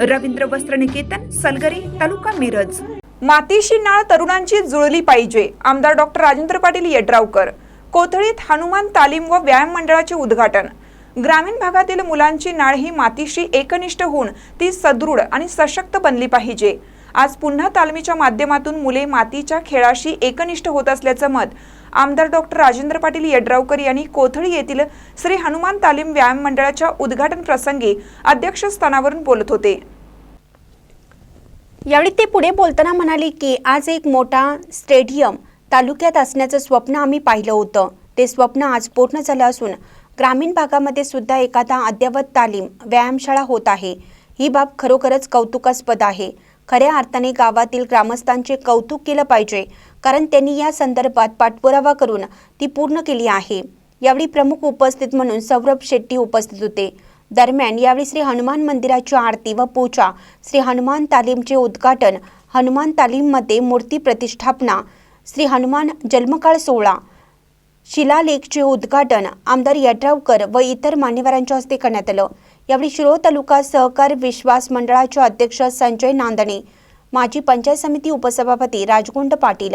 रवींद्र वस्त्र निकेतन सलगरी तालुका मिरज. मातीशी नाळ तरुणांची जुळली पाहिजे आमदार डॉक्टर राजेंद्र पाटील येड्रावकर. कोथळीत हनुमान तालीम व व्यायाम मंडळाचे उद्घाटन. ग्रामीण भागातील मुलांची नाळ ही मातीशी एकनिष्ठ होऊन ती सदृढ आणि सशक्त बनली पाहिजे. आज पुन्हा तालमीच्या माध्यमातून मुले मातीच्या खेळाशी एकनिष्ठ होत असल्याचं मत आमदार डॉक्टर राजेंद्र पाटील यड्रावकर यांनी कोथळी येथील श्री हनुमान तालीम व्यायाम मंडळाच्या उद्घाटन प्रसंगी अध्यक्षस्थानावरून बोलत होते. यावेळी ते पुढे बोलताना म्हणाले की आज एक मोठा स्टेडियम तालुक्यात असण्याचं स्वप्न आम्ही पाहिलं होतं. ते स्वप्न आज पूर्ण झालं असून ग्रामीण भागामध्ये सुद्धा एखादा अद्ययावत तालीम व्यायामशाळा होत आहे. ही बाब खरोखरच कौतुकास्पद आहे. खऱ्या अर्थाने गावातील ग्रामस्थांचे कौतुक केलं पाहिजे कारण त्यांनी या संदर्भात पाठपुरावा करून ती पूर्ण केली आहे. यावेळी प्रमुख उपस्थित म्हणून सौरभ शेट्टी उपस्थित होते. दरम्यान यावेळी श्री हनुमान मंदिराची आरती व पूजा श्री हनुमान तालीमचे उद्घाटन हनुमान तालीममध्ये मूर्ती प्रतिष्ठापना श्री हनुमान जन्मकाळ सोहळा शिलालेखचे उद्घाटन आमदार यड्रावकर व इतर मान्यवरांच्या हस्ते करण्यात आलं. यावेळी शिरोळ तालुका सहकार विश्वास मंडळाचे अध्यक्ष संजय नांदणे माजी पंचायत समिती उपसभापती राजगुंड पाटील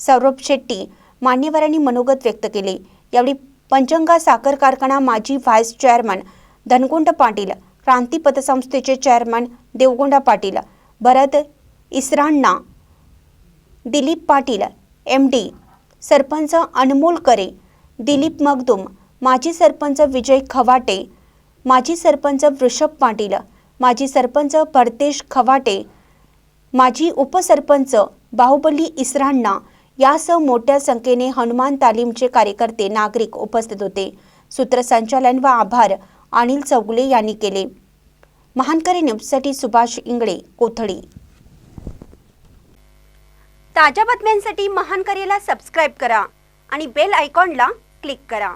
सौरभ शेट्टी मान्यवरांनी मनोगत व्यक्त केले. यावेळी पंचंगा साखर कारखाना माजी व्हाईस चेअरमन धनगुंड पाटील क्रांती पतसंस्थेचे चेअरमन देवगोंडा पाटील भरत इसरांना दिलीप पाटील एम डी सरपंच अनमोल करे दिलीप मगदुम माजी सरपंच विजय खवाटे माजी सरपंच वृषभ पाटील माजी सरपंच भरतेश खवाटे माजी उपसरपंच बाहुबली इसरांना यासह मोठ्या संख्येने हनुमान तालीमचे कार्यकर्ते नागरिक उपस्थित होते. सूत्रसंचालन व आभार अनिल चौगुले यांनी केले. महानकरी न्यूजसाठी सुभाष इंगळे कोथळी. ताज्या बातम्यांसाठी महानकरीला सबस्क्राईब करा आणि बेल आयकॉनला क्लिक करा.